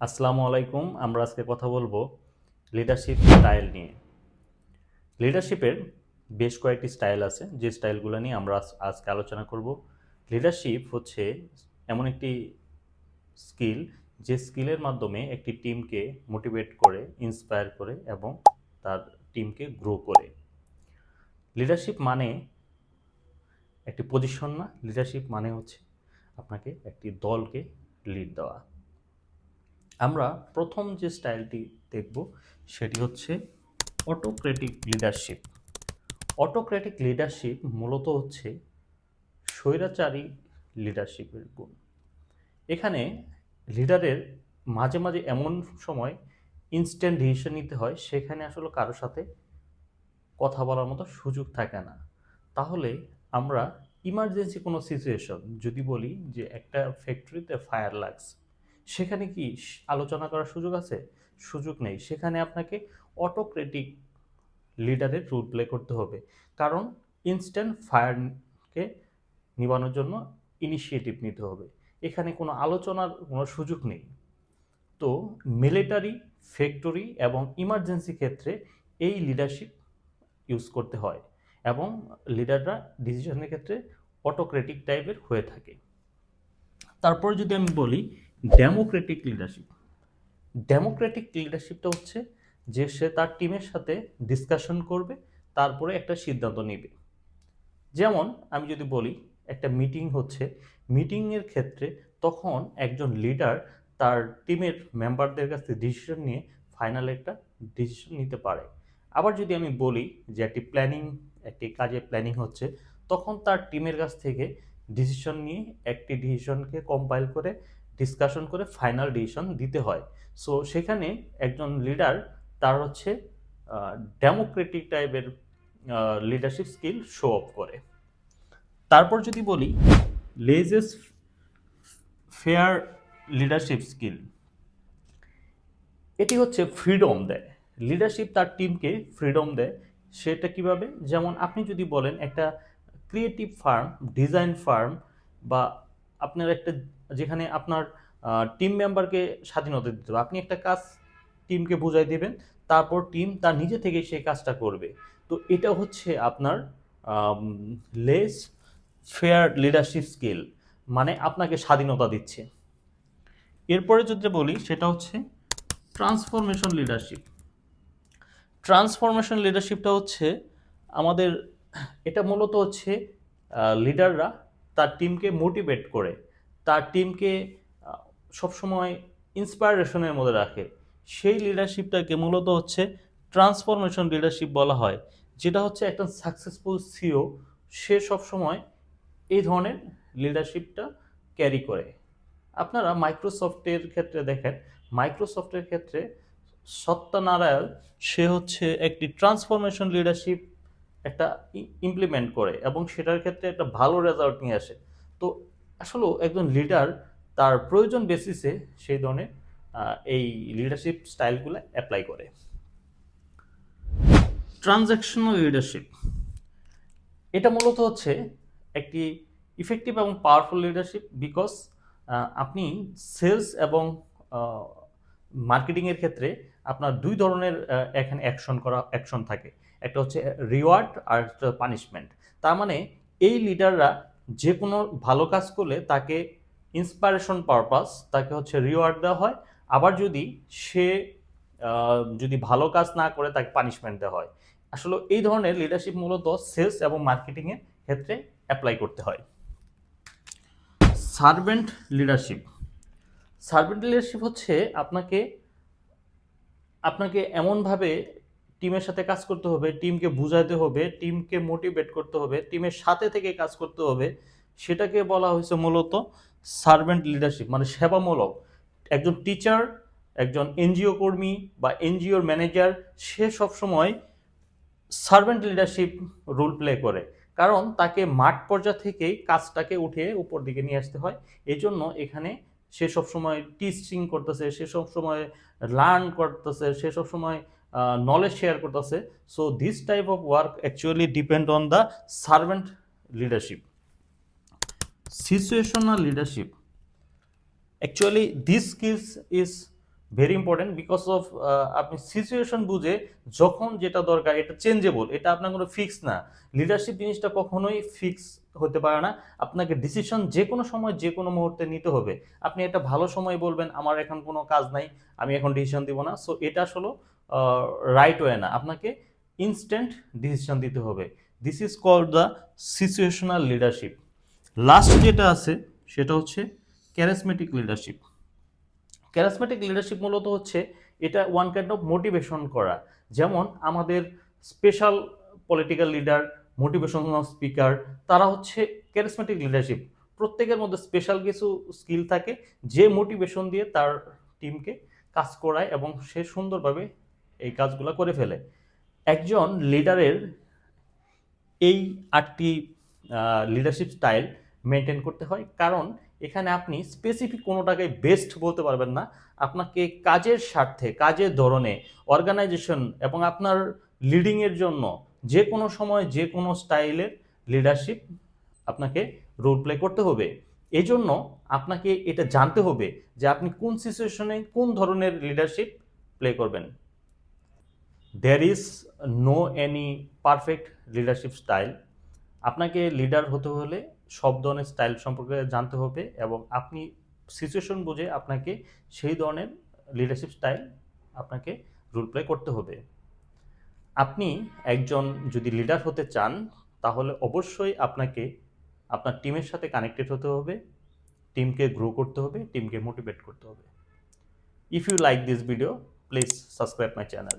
আসসালামু আলাইকুম, আমরা আজকে কথা বলব লিডারশিপ স্টাইল নিয়ে। লিডারশিপের বেশ কয়েকটি স্টাইল আছে, যে স্টাইলগুলো নিয়ে আমরা আজ- আজকে আলোচনা করব। লিডারশিপ হচ্ছে এমন একটি স্কিল যে স্কিলের মাধ্যমে একটি টিমকে মোটিভেট করে ইন্সপায়ার করে এবং তার টিমকে গ্রো করে। লিডারশিপ মানে একটি পজিশন না লিডারশিপ মানে হচ্ছে আপনাকে একটি দলকে লিড দেওয়া। আমরা প্রথম যে স্টাইলটি দেখব সেটি হচ্ছে অটোক্রেটিক লিডারশিপ অটোক্রেটিক লিডারশিপ মূলত হচ্ছে স্বৈরাচারী লিডারশিপের গুণ। এখানে লিডারের মাঝে মাঝে এমন সময় ইনস্ট্যান্ট ডিসিশন নিতে হয়, সেখানে আসলে কারোর সাথে কথা বলার মতো সুযোগ থাকে না। তাহলে আমরা ইমার্জেন্সি কোনো সিচুয়েশন যদি বলি যে একটা ফ্যাক্টরিতে ফায়ার লাগছে সেখানে কি আলোচনা করার সুযোগ আছে? সুযোগ নেই। সেখানে আপনাকে অটোক্রেটিক লিডারের রোল প্লে করতে হবে। কারণ ইনস্ট্যান্ট ফায়ারকে নিবানোর জন্য ইনিশিয়েটিভ নিতে হবে। এখানে কোনো আলোচনার কোনো সুযোগ নেই। তো মিলিটারি ফ্যাক্টরি এবং ইমার্জেন্সি ক্ষেত্রে এই লিডারশিপ ইউজ করতে হয় এবং লিডাররা ডিসিশনের ক্ষেত্রে অটোক্রেটিক টাইপের হয়ে থাকে। তারপর যদি আমি বলি ডেমোক্রেটিক লিডারশিপ ডেমোক্রেটিক লিডারশিপটা হচ্ছে যে সে তার টিমের সাথে ডিসকাশন করবে, তারপরে একটা সিদ্ধান্ত নেবে। যেমন আমি যদি বলি, একটা মিটিং হচ্ছে মিটিংয়ের ক্ষেত্রে তখন একজন লিডার তার টিমের মেম্বারদের কাছ থেকে ডিসিশন নিয়ে ফাইনাল একটা ডিসিশন নিতে পারে। আবার যদি আমি বলি যে একটি প্ল্যানিং একটি কাজে প্ল্যানিং হচ্ছে, তখন তার টিমের কাছ থেকে ডিসিশন নিয়ে একটি ডিসিশনকে কম্পাইল করে ডিসকাশন করে ফাইনাল ডিসিশন দিতে হয়। সো সেখানে একজন লিডার তার হচ্ছে ডেমোক্রেটিক টাইপের লিডারশিপ স্কিল শো অফ করে। তারপর যদি বলি লেজেস ফেয়ার লিডারশিপ স্কিল এটি হচ্ছে ফ্রিডম দেয়। লিডারশিপ তার টিমকে ফ্রিডম দেয়। সেটা কীভাবে? যেমন আপনি যদি বলেন, একটা ক্রিয়েটিভ ফার্ম ডিজাইন ফার্ম বা আপনার একটা যেখানে আপনার টিম মেম্বারকে স্বাধীনতা দিতে হবে। আপনি একটা কাজ টিমকে বুঝাই দেবেন, তারপর টিম তার নিজে থেকে সেই কাজটা করবে। তো এটা হচ্ছে আপনার লেস ফেয়ার লিডারশিপ স্কিল মানে আপনাকে স্বাধীনতা দিচ্ছে। এরপরে যদি বলি, সেটা হচ্ছে ট্রান্সফরমেশন লিডারশিপ ট্রান্সফরমেশন লিডারশিপটা হচ্ছে আমাদের, এটা মূলত হচ্ছে লিডাররা তার টিমকে মোটিভেট করে। তার টিমকে সবসময় ইন্সপায়ারেশনের মধ্যে রাখে। সেই লিডারশিপটাকে মূলত হচ্ছে ট্রান্সফরমেশন লিডারশিপ বলা হয়, যেটা হচ্ছে একটা সাকসেসফুল সিও সে সবসময় এই ধরনের লিডারশিপটা ক্যারি করে। আপনারা মাইক্রোসফটের ক্ষেত্রে দেখেন মাইক্রোসফটের ক্ষেত্রে সত্যনারায়ণ, সে হচ্ছে একটি ট্রান্সফরমেশন লিডারশিপ একটা ইমপ্লিমেন্ট করে এবং সেটার ক্ষেত্রে একটা ভালো রেজাল্ট নিয়ে আসে। তো আসলে একজন লিডার তার প্রয়োজন বেসিসে সেই ধরনের এই লিডারশিপ স্টাইলগুলো অ্যাপ্লাই করে। ট্রানজ্যাকশনাল লিডারশিপ এটা মূলত হচ্ছে একটি ইফেক্টিভ এবং পাওয়ারফুল লিডারশিপ বিকজ আপনি সেলস এবং মার্কেটিংয়ের ক্ষেত্রে আপনার দুই ধরনের এখানে অ্যাকশন করা অ্যাকশন থাকে। একটা হচ্ছে রিওয়ার্ড আর একটা পানিশমেন্ট তার মানে এই লিডাররা যে কোনো ভালো কাজ করলে তাকে ইন্সপায়ারেশন পারপাস তাকে হচ্ছে রিওয়ার্ড দেওয়া হয়। আবার যদি সে যদি ভালো কাজ না করে তাকে পানিশমেন্ট দেওয়া হয়। আসলে এই ধরনের লিডারশিপ মূলত সেলস এবং মার্কেটিংয়ের ক্ষেত্রে অ্যাপ্লাই করতে হয়। সার্ভেন্ট লিডারশিপ সার্ভেন্ট লিডারশিপ হচ্ছে আপনাকে আপনাকে এমনভাবে টিমের সাথে কাজ করতে হবে, টিমকে বুঝাতে হবে, টিমকে মোটিভেট করতে হবে, টিমের সাথে থেকে কাজ করতে হবে, সেটাকে বলা হয়েছে মূলত সার্ভেন্ট লিডারশিপ মানে সেবামূলক। একজন টিচার একজন এনজিও কর্মী বা এনজিওর ম্যানেজার সে সবসময় সার্ভেন্ট লিডারশিপ রোল প্লে করে। কারণ তাকে মাঠ পর্যায় থেকেই কাজটাকে উঠে উপর দিকে নিয়ে আসতে হয়। এই জন্য এখানে সে সবসময় টিচিং করতেছে, সে সবসময় লার্ন করতেছে, সে সবসময় নলেজ শেয়ার করতেছে। So this type of work actually depend on the servant leadership situational leadership actually this skills is very important because of আপনি সিচুয়েশন বুঝে যখন যেটা দরকার, এটা চেঞ্জেবল এটা আপনার কোনো ফিক্স না। লিডারশিপ জিনিসটা কখনোই ফিক্স হতে পারে না। আপনাকে ডিসিশন যে কোনো সময় যে কোনো মুহূর্তে নিতে হবে। আপনি একটা ভালো সময় বলবেন, আমার এখন কোনো কাজ নাই, আমি এখন ডিসিশন দিব না। সো এটা আসলে রাইট ওয়ে না। আপনাকে ইনস্ট্যান্ট ডিসিশন দিতে হবে। This is called the situational leadership last যেটা আছে, সেটা হচ্ছে ক্যারিসমেটিক লিডারশিপ ক্যারিসমেটিক লিডারশিপ মূলত হচ্ছে এটা ওয়ান কাইন্ড অফ মোটিভেশন করা। যেমন আমাদের special political leader motivational speaker তারা হচ্ছে ক্যারিসমেটিক লিডারশিপ প্রত্যেকের মধ্যে স্পেশাল কিছু স্কিল থাকে, যে মোটিভেশন দিয়ে তার টিমকে কাজ করায় এবং সে সুন্দরভাবে এই কাজগুলো করে ফেলে। একজন লিডারের এই আটটি লিডারশিপ স্টাইল মেনটেন করতে হয়। কারণ এখানে আপনি স্পেসিফিক কোনোটাকে বেস্ট বলতে পারবেন না। আপনাকে কাজের স্বার্থে, কাজের ধরনে অর্গানাইজেশন এবং আপনার লিডিংয়ের জন্য যে কোনো সময়, যে কোনো স্টাইলের লিডারশিপ আপনাকে রোল প্লে করতে হবে। এই জন্য আপনাকে এটা জানতে হবে যে আপনি কোন সিচুয়েশনে কোন ধরনের লিডারশিপ প্লে করবেন। There is no any perfect leadership style আপনাকে লিডার হতে হলে সব ধরনের স্টাইল সম্পর্কে জানতে হবে এবং আপনি সিচুয়েশন বুঝে আপনাকে সেই ধরনের লিডারশিপ স্টাইল আপনাকে রোল প্লে করতে হবে। আপনি একজন যদি লিডার হতে চান, তাহলে অবশ্যই আপনাকে আপনার টিমের সাথে কানেক্টেড হতে হবে টিমকে গ্রো করতে হবে টিমকে মোটিভেট করতে হবে। If you like this video please subscribe my channel